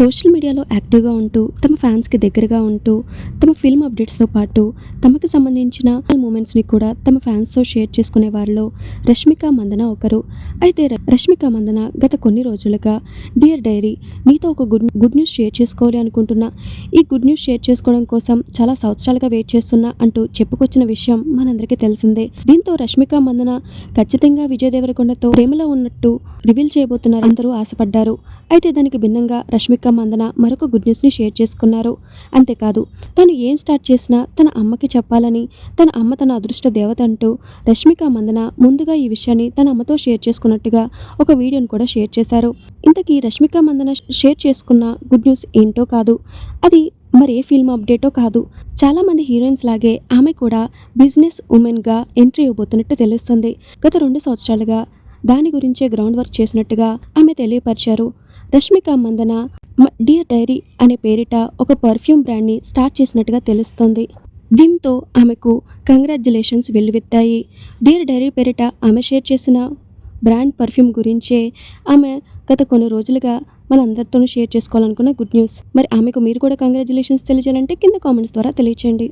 Social మీడియాలో యాక్టివ్గా ఉంటూ తమ ఫ్యాన్స్కి దగ్గరగా ఉంటూ తమ ఫిల్మ్ అప్డేట్స్తో పాటు తమకు సంబంధించిన మూమెంట్స్ని కూడా తమ ఫ్యాన్స్తో షేర్ చేసుకునే వారిలో రష్మిక మందన ఒకరు. అయితే రష్మిక మందన గత కొన్ని రోజులుగా డియర్ డైరీ నీతో ఒక గుడ్ గుడ్ న్యూస్ షేర్ చేసుకోవాలి అనుకుంటున్నా. ఈ గుడ్ న్యూస్ షేర్ చేసుకోవడం కోసం చాలా సంవత్సరాలుగా వెయిట్ చేస్తున్నా అంటూ చెప్పుకొచ్చిన విషయం మనందరికీ తెలిసిందే. దీంతో రష్మిక మందన ఖచ్చితంగా విజయ్ దేవరకొండతో ప్రేమలో ఉన్నట్టు రివీల్ చేయబోతున్నారు అందరూ ఆశపడ్డారు. అయితే దానికి భిన్నంగా రష్మిక మందన మరొక గుడ్ న్యూస్ని షేర్ చేసుకున్నారు. అంతేకాదు తను ఏం స్టార్ట్ చేసినా తన అమ్మకి చెప్పాలని తన అమ్మ తన అదృష్ట దేవత అంటూ రష్మిక మందన ముందుగా ఈ విషయాన్ని తన అమ్మతో షేర్ చేసుకున్నట్టుగా ఒక వీడియోను కూడా షేర్ చేశారు. ఇంతకీ రష్మిక మందన షేర్ చేసుకున్న గుడ్ న్యూస్ ఏంటో కాదు అది మరి ఏ ఫిల్మ్ అప్డేటో కాదు. చాలామంది హీరోయిన్స్ లాగే ఆమె కూడా బిజినెస్ ఉమెన్గా ఎంట్రీ ఇవ్వబోతున్నట్టు తెలుస్తుంది. గత రెండు సంవత్సరాలుగా దాని గురించే గ్రౌండ్ వర్క్ చేసినట్టుగా ఆమె తెలియపరిచారు. రష్మిక మందన డియర్ డైరీ అనే పేరిట ఒక పర్ఫ్యూమ్ బ్రాండ్ని స్టార్ట్ చేసినట్టుగా తెలుస్తోంది. దీంతో ఆమెకు కంగ్రాచులేషన్స్ వెల్లువెత్తాయి. డియర్ డైరీ పేరిట ఆమె షేర్ చేసిన బ్రాండ్ పర్ఫ్యూమ్ గురించే ఆమె గత కొన్ని రోజులుగా మనందరితోనూ షేర్ చేసుకోవాలనుకున్న గుడ్ న్యూస్ మరి ఆమెకు మీరు కూడా కంగ్రాచులేషన్స్ తెలియజేయాలంటే కింద కామెంట్స్ ద్వారా తెలియచేయండి.